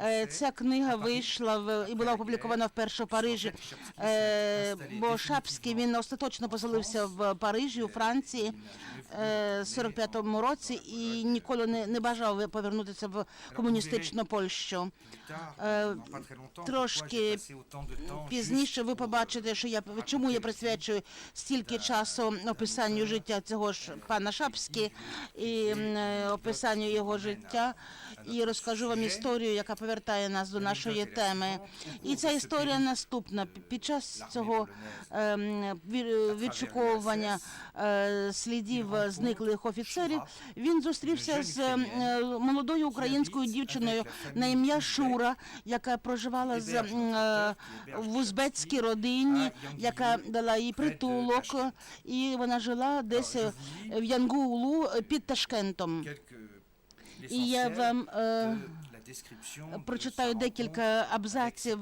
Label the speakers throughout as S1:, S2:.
S1: Е, Ця книга вийшла в і була опублікована вперше в Парижі. Е, Бо Шапський він остаточно поселився в Парижі, у Франції е, в 45-му році і ніколи не, не бажав повернутися в комуністичну Польщу. Трошки пізніше ви побачите, що я чому я присвячую стільки часу описанню життя цього ж пана Шапські і описанню його життя, і розкажу вам історію, яка повертає нас до нашої теми. І ця історія наступна. Під час цього ем, відшуковування е, слідів зниклих офіцерів він зустрівся з е, молодою українською дівчиною на ім'я Шура, яка проживала з, е, в узбецькій родині, яка дала їй притулок, і вона жила десь е, в Янгулу е, під Ташкентом. І я вам е, прочитаю декілька абзаців,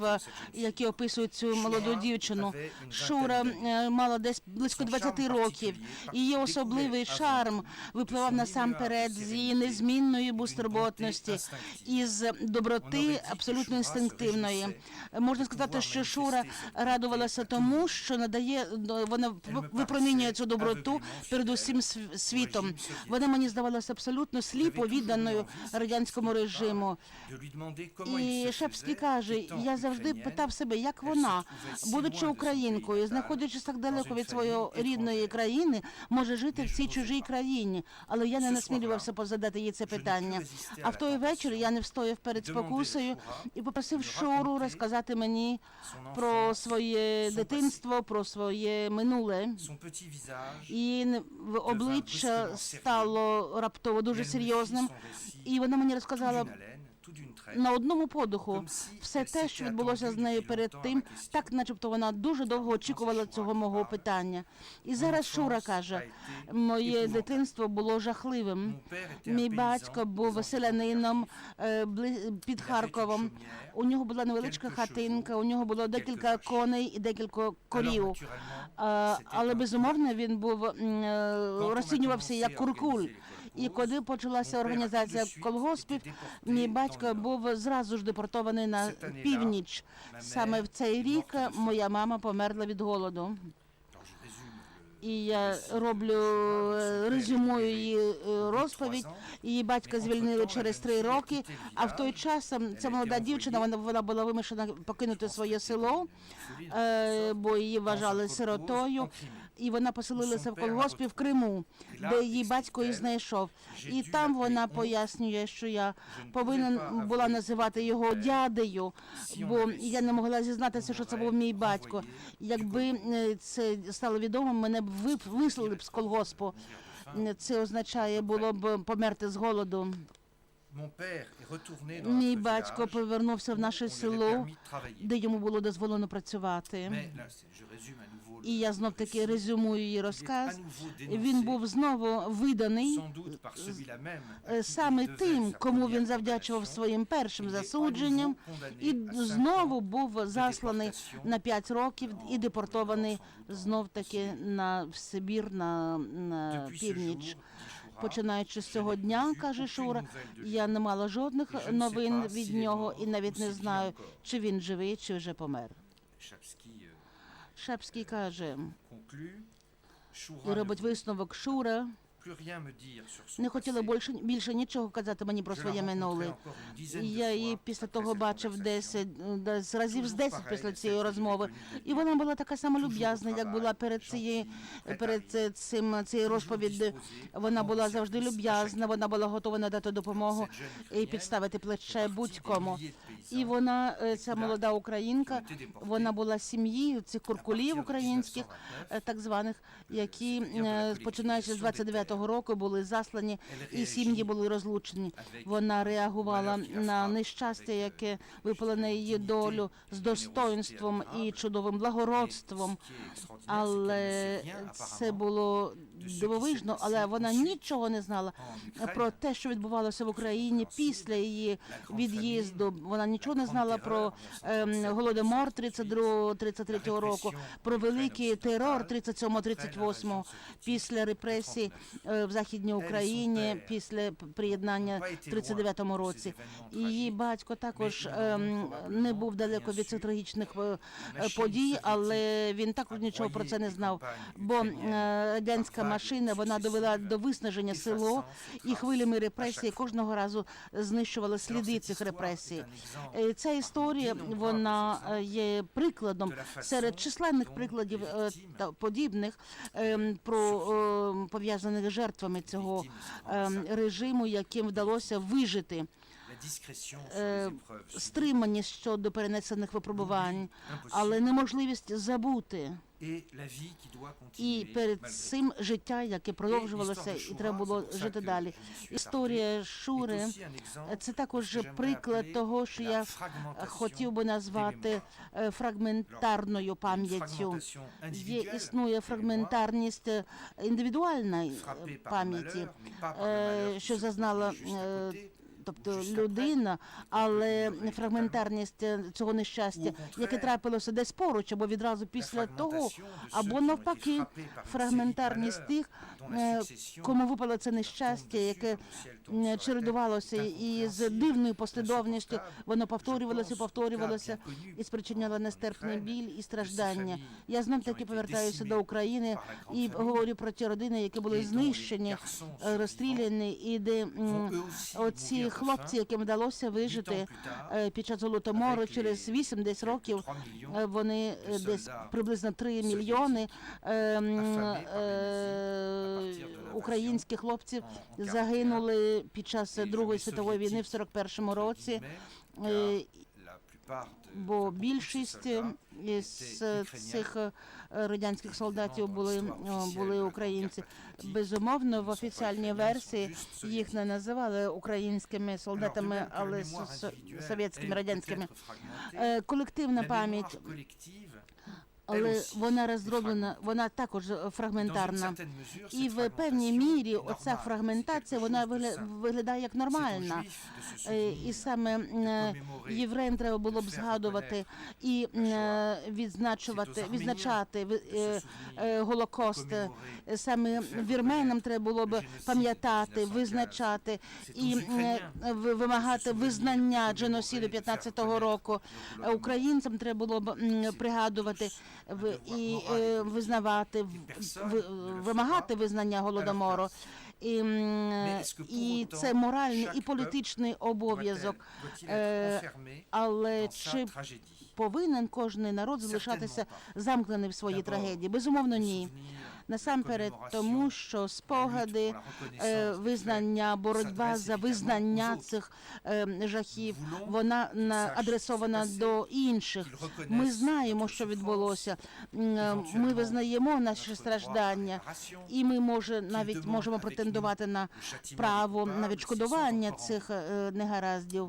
S1: які описують цю молоду дівчину. Шура е, мала десь близько 20 років. Її особливий шарм випливав насамперед з її незмінної безтурботності і з доброти абсолютно інстинктивної. Можна сказати, що Шура радувалася тому, що надає вона випромінює цю доброту перед усім світом. Вона мені здавалася абсолютно сліпо відданою радянському режиму. І Шепський каже, я завжди питав себе, як вона, будучи українкою, знаходячись так далеко від своєї рідної країни, може жити в цій чужій країні. Але я не насмілювався позадати їй це питання. А в той вечір я не встояв перед спокусою і попросив Шуру розказати мені про своє дитинство, про своє минуле. В- обличчя стало раптово дуже серйозним, і вона мені розказала на одному подуху все те, що відбулося з нею перед тим, так начебто вона дуже довго очікувала цього мого питання. І зараз Шура каже: моє дитинство було жахливим. Мій батько був селянином е, під Харковом. У нього була невеличка хатинка, у нього було декілька коней і декілька корів. Але безумовно він був е, розцінювався як куркуль. І коли почалася організація колгоспів, мій батько був зразу ж депортований на північ. Саме в цей рік моя мама померла від голоду. І я роблю е, резюмую її е, розповідь. Її батька звільнили через три роки. А в той час ем, ця молода дівчина вона вона була вимушена покинути своє село, е, бо її вважали сиротою. І вона поселилася в колгоспі в Криму, де її батько і знайшов. І там вона пояснює, що я повинен була називати його дядею, бо я не могла зізнатися, що це був мій батько. Якби е, це стало відомо, мене б вислали б з колгоспу. Це означає було б померти з голоду. Мій батько повернувся в наше село, де йому було дозволено працювати. І я знов таки резюмую її розказ. Він був знову виданий саме тим, кому він завдячував своїм першим засудженням, і знову був засланий на 5 років і депортований знов таки на в Сибір на, на північ. Починаючи з цього дня, каже Шура, я не мала жодних новин від нього і навіть не знаю, чи він живий, чи вже помер. Шепський каже, і робить висновок Шура. Не хотіла більше, більше нічого казати мені про своє минуле. Я її після того бачив десь, е, разів з 10 після цієї розмови. І вона була така сама люб'язна, як була перед цією перед це- цим цією розповіддю. Вона була завжди люб'язна, вона була готова надати допомогу і підставити плече будь-кому. І вона, е, ця молода українка, вона була сім'ї цих куркулів українських, е, так званих, які е, починаючи з 29-го року були заслані, і сім'ї були розлучені. Вона реагувала на нещастя, яке випало на її долю з достоинством і чудовим благородством. Але це було дивовижно, але вона нічого не знала про те, що відбувалося в Україні після її від'їзду. Вона нічого не знала про ем, голодомор 32-33 року, про великий терор 37-38 після репресій. е, в західній Україні, після приєднання в 39-му році. Її батько також ем, не був далеко від цих трагічних е, е, подій, але він також нічого про це не знав. Бо е, радянська машина вона довела до виснаження село і хвилями репресій кожного разу знищувала сліди цих репресій. Е, Ця історія вона е, є прикладом серед численних прикладів е, та подібних ем, про ем, пов'язаних з жертвами цього ем, режиму, яким вдалося вижити. Е, стриманість щодо перенесених випробувань, але неможливість забути. І перед цим життя, яке продовжувалося, і треба було жити далі. Історія Шури це також приклад того, що я хотів би назвати е, фрагментарною пам'яттю. Є існує фрагментарність е, індивідуальної е, пам'яті, що зазнала тобто людина, але фрагментарність е, цього нещастя, яке трапилося десь поруч, або відразу після того, або навпаки, фрагментарність тих, е, кому випало це нещастя, яке чередувалося із дивною послідовністю, воно повторювалося, повторювалося і спричиняло нестерпний біль і страждання. Я знов таки повертаюся до України і говорю про ті родини, які були знищені, е, розстріляні, і де оці хлопці, яким вдалося вижити е, під час голодомору через 8-10 років, е, вони е, десь приблизно 3 мільйони е, м, е, українських хлопців загинули під час Другої світової війни в 41-му році. Е, Бо більшість із цих е, радянських солдатів були були українці. Безумовно, в офіціальній версії їх не називали українськими солдатами, але совєтськими радянськими. Е, Колективна пам'ять, але вона розроблена, вона також фрагментарна. І в певній мірі оця фрагментація вона вигля- виглядає як нормальна. Е, І саме е, євреям треба було б згадувати і е, відзначувати, відзначати Голокост. Саме вірменам треба було б пам'ятати, визначати і вимагати визнання дженосіду 15-го року. Українцям треба було б пригадувати і е, визнавати, вимагати визнання голодомору. І, і це моральний і політичний обов'язок. Е, Але чи повинен кожний народ залишатися замкненим в своїй трагедії? Безумовно, ні. Насамперед, тому що спогади, е, визнання, боротьба за визнання цих е, жахів, вона на- адресована до інших. Ми знаємо, що відбулося. Е, Ми визнаємо наші страждання, і ми може навіть можемо претендувати на право на відшкодування цих негараздів.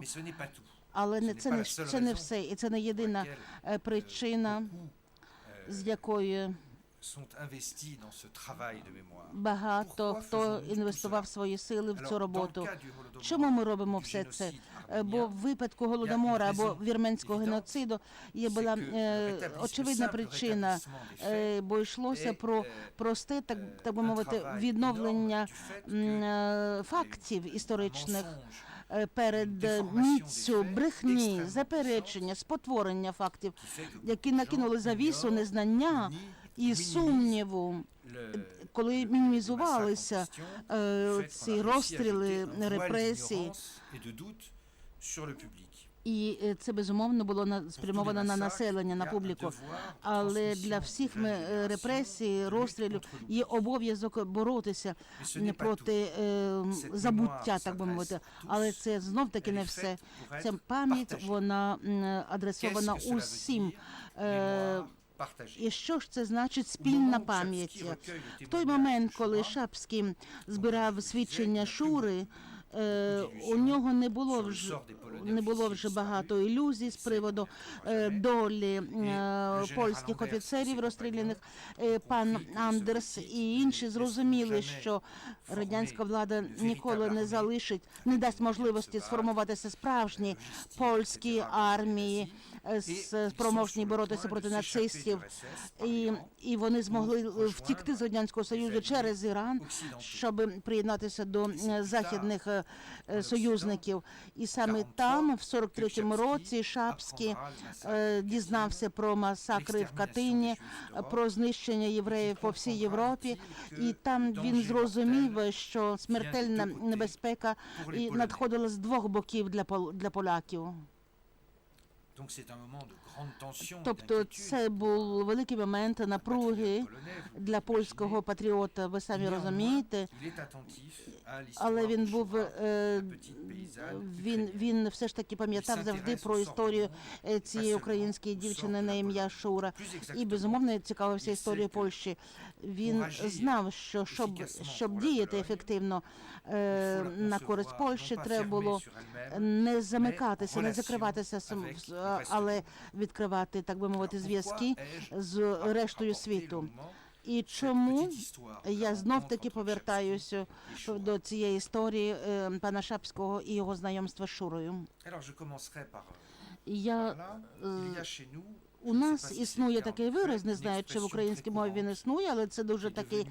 S1: Але не це не це не все, і це не єдина причина, з якої багато хто інвестував свої сили в цю роботу. Чому ми робимо все це? Е, Бо в випадку голодомора або вірменського геноциду є була е, очевидна причина, е, бо йшлося про просте, так, так би мовити, відновлення е, фактів історичних. Перед міцю брехні, заперечення, спотворення фактів, які накинули завісу незнання і сумніву, коли мінімізувалися е, ці розстріли, репресії, і е, це безумовно було спрямовано на населення, на публіку. Але для всіх ми е, репресій, розстрілів є обов'язок боротися проти е, забуття, так би мовити. Але це знов таки не все. Ця пам'ять вона адресована усім. Е, і що ж це значить спільна пам'ять? В той момент, коли Шапський збирав свідчення Шури, Е, У нього не було вже не було вже багато ілюзій з приводу е, долі е, польських офіцерів розстріляних. Пан Андерс і інші зрозуміли, що радянська влада ніколи не залишить, не дасть можливості сформуватися справжній польській армії е, с- боротися проти нацистів. І, і вони змогли е, втікти з радянського союзу через Іран, щоб приєднатися до е, західних е, е, союзників. І саме там, в 43-му році, Шапський е, дізнався про масакри в Катині, е, про знищення євреїв по всій Європі, і там він зрозумів, що смертельна небезпека і надходила з двох боків для для поляків. Тобто, це був великий момент напруги для польського патріота. Ви самі розумієте. Але він був е, він, він все ж таки пам'ятав завжди про історію е, цієї української дівчини на ім'я Шура. І безумовно цікавився історією Польщі. Він знав, що щоб, щоб діяти ефективно е, на користь Польщі, треба було не замикатися, не закриватися, але відкривати, так би мовити, зв'язки з рештою світу. І чому я знов таки повертаюся до цієї історії е, пана Шапського і його знайомства з Шурою.
S2: Par
S1: Я у нас існує такий вираз, не знаю, чи в українській мові він існує, але це дуже такий